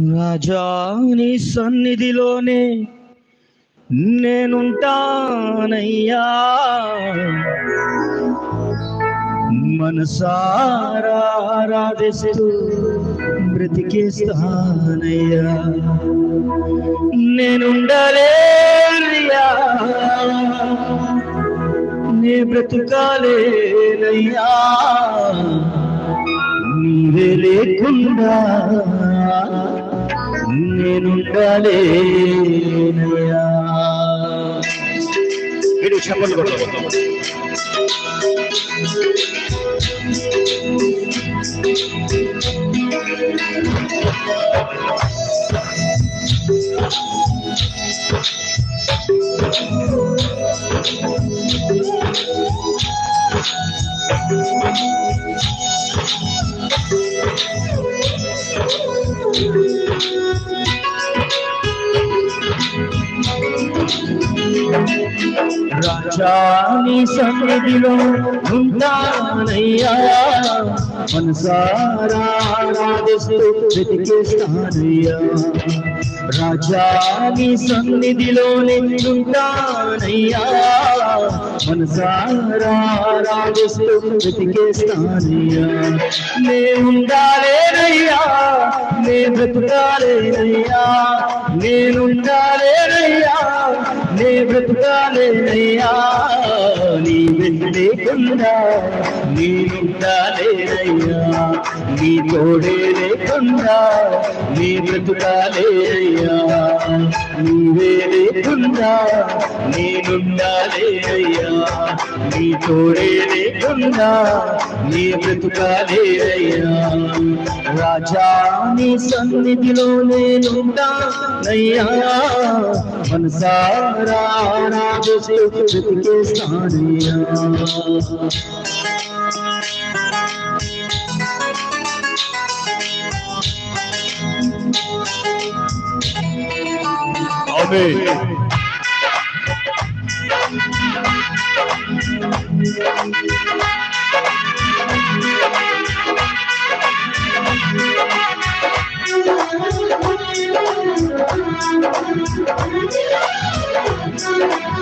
రాజా నీ సన్నిధిలోనే నేనుంటానయ్యా. మనసారాధిస్తూ బ్రతికేస్తానయ్యా. నేనుండలేనయ్యా. నే బ్రతుకాలేనయ్యా. నీవే లేకుండా నేనుండలేనయ్యా మీరు చెప్పండి కొడతాం రాజా నీ సన్నిధిలో ఉంటానయ్యా మనసారా ఆరాధిస్తూ వెతికేస్తానయ్యా రాజా నీ సన్నిధిలోనే ఉంటానయ్యా మనసారా వెతికేస్తానయ్యా నే ఉండాలేనయ్యా నే బ్రతుకాలేనయ్యా. నేనుండాలేనయ్యా నే బ్రతుకాలేనయ్యా నీ లేకుండా నేనుండాలేనయ్యా నీ తోడే లేకుండా నీ బ్రతుకాలేనయ్యా నీవే లేకుండా నేనుండాలేనయ్యా నీ తోడే లేకుండా నీ బ్రతుకాలేనయ్యా రాజా నీ సన్నిధిలో నేనుంటానయ్యా మనసారా ఆరాధిస్తూ బ్రతికేస్తానయ్యా ఆమేన్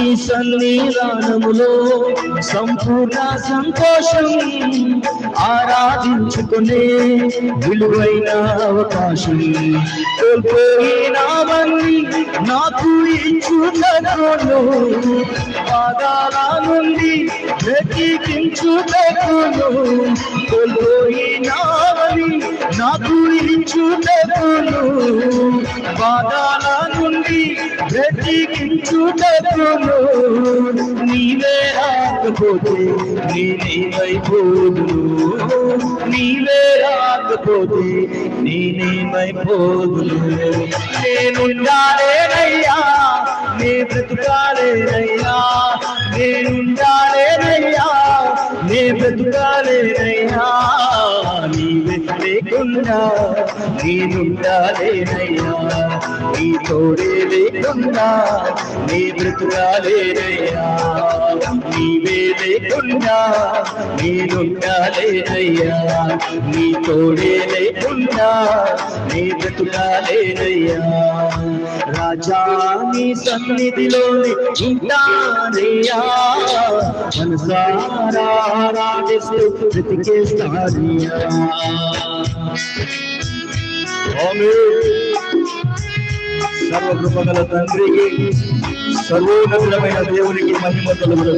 నీ సన్నిధానములో సంపూర్ణ సంతోషం ఆరాధించుకునే విలువైన అవకాశం కోల్పోయినావని నాకు ఇచ్చుటకును. పాదాల నుండి వెతికించుటకును కోల్పోయినావని నాకు ఇచ్చుటకును. పాదాల నుండి బ్రతికించుటకును నీవే రాకపోతే నేనేమైపోదును నీవే రాకపోతే నేనేమైపోదును నేనుండాలేనయ్యా నే బ్రతుకాలేనయ్యా. నేనుండాలేనయ్యా నే బ్రతుకాలేనయ్యా. లేకుండా నేనుండాలేనయ్యా నీ తోడే లేకుండా నీ బ్రతుకాలేనయ్యా నీవే లేకుండా నేనుండాలేనయ్యా నీ తోడే లేకుండా నీ బ్రతుకాలేనయ్యా రాజా నీ సన్నిధిలోని ఉంటానయ్యా మనసారా ఆరాధిస్తూ బ్రతికేస్తానయ్యా సర్వకృపగల తండ్రికి సర్వోన్నతమైన దేవునికి మహిమ కలుగును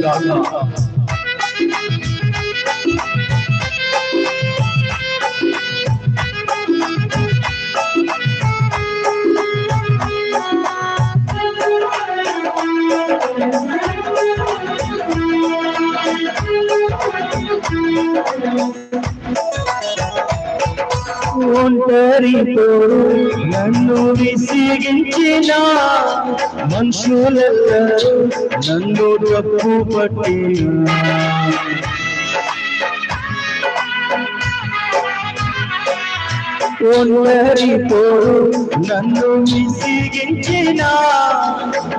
గాక ఒంటరితో నన్ను విసిగించిన మనుషులెల్లరూ నన్ను తప్పు పట్టిన ఒంటరి పోరు నన్ను విసిగించిన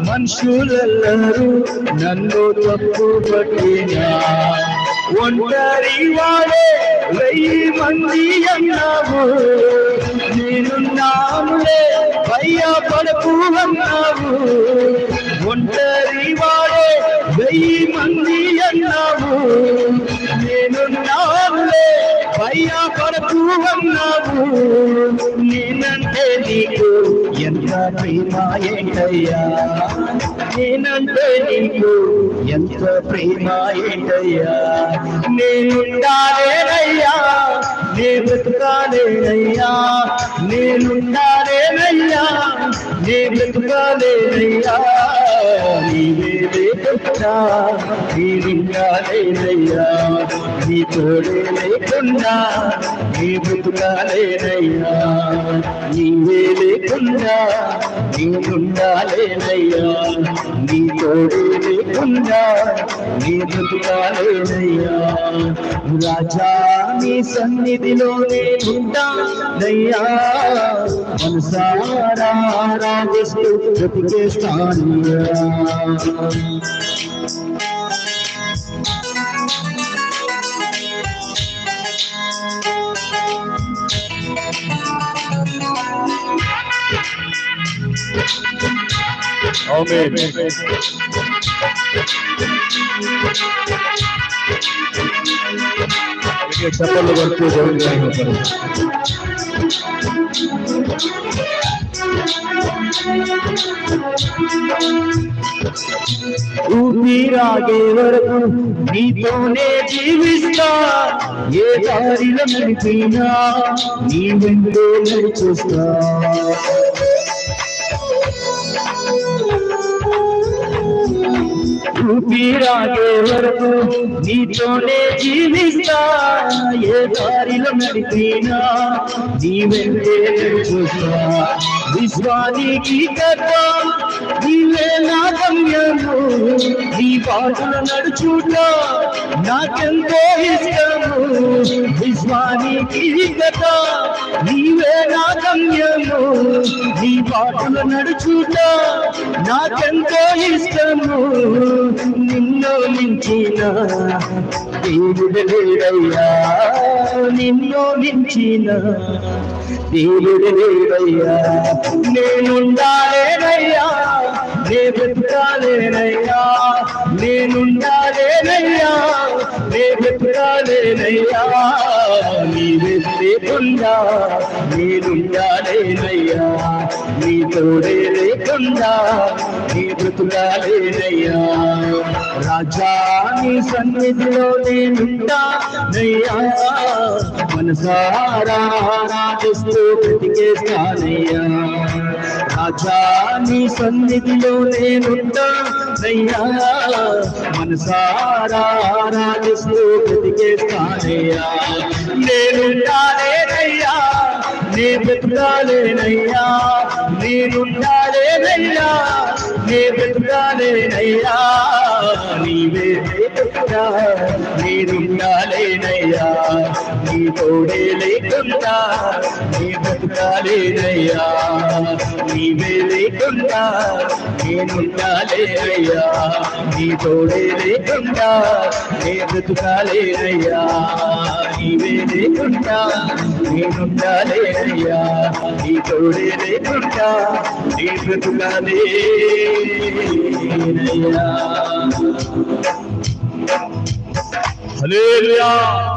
మనుషులెల్లరూ నన్ను తప్పు పట్టిన ఒంటరి వాడే వెయ్యి మంది అన్నావు నేను నాములే భయ్యా పడకు అన్నావు ఒంటరి వాడే వెయ్యి మంది అన్నావు నేను నాములే భయ్యా అన్నావు. నేనంటే నీకు ఎంత ప్రేమ ఏంటయ్యా? నేనంటే నీకు ఎంత ప్రేమ ఏంటయ్యా? నేనుండాలేనయ్యా నే బ్రతుకాలేనయ్యా. నేనుండాలేనయ్యా నే బ్రతుకాలేనయ్యా. నీవే లేకుండా నేనుండాలేనయ్యా నీ తోడే లేకుండా నీ బ్రతుకాలేనయ్యా నీవే లేకుండా నీకుండాలేనయ్యా నీ తోడే లేకుండా నీ బ్రతుకాలేనయ్యా రాజా నీ సన్నిధిలో నేనుంటానయ్యా మనసారా రాజస్తూ బ్రతికేస్తానయ్యా Thank you. ఆమేన్ గట్టిగా చప్పట్లు కొడుతూ దేవునికి ఊపిరాగే వరకు నీతోనే జీవిస్తా ఏ దారిలో నడిపినా నీ వెంటే నడిచేస్తా ఊపిరాగే వరకు నీతోనే జీవిస్తా ఏ దారిలో నడిపినా నీ వెంటే విశ్వానికి కదా నీవే నా గమ్యము నీ బాటలు నడుచుట నాకెంతో ఇష్టము. విశ్వానికి గత నీవే నా గమ్యము నీ బాటలు నడుచుట నాకెంతో ఇష్టము. నిన్ను మించిన దేవుడు లేడయ్యా. నిన్ను మించిన దేవుడు లేడయ్యా నేనుండాలేనయ్యా. నే బ్రతకాలేనయ్యా నేనుండాలేనయ్యా. నే బ్రతకాలేనయ్యా నీవే లేకుండా నేనుండాలేనయ్యా. నీ తోడే లేకుండా నీ బ్రతుకాలేనయ్యా రాజా నీ సన్నిధిలో నేనుంటానయ్యా మనసారా రాజు రాజిస్తూ బ్రతికేస్తానయ్యా రాజా నీ సన్నిధిలో నేనుంటానయ్యా మనసారా రాజిస్తూ బ్రతికేస్తానయ్యా నేనుండాలేనయ్యా నీ బ్రతుకాలేనయ్యా నేనుండాలేనయ్యా నీ బ్రతుకాలేనయ్యా నీవే లేకుండా నేనుండాలేనయ్యా నీ తోడే లేకుండా నీ బతుకాలేనయ్యా నీవే లేకుండా నేనుండాలేనయ్యా నీ తోడే లేకుండా నే బతుకాలేనయ్యా నీవే లేకుండా నేనుండాలేనయ్యా నీ తోడే లేకుండా నీ బతుకాలేనయ్యా Hallelujah.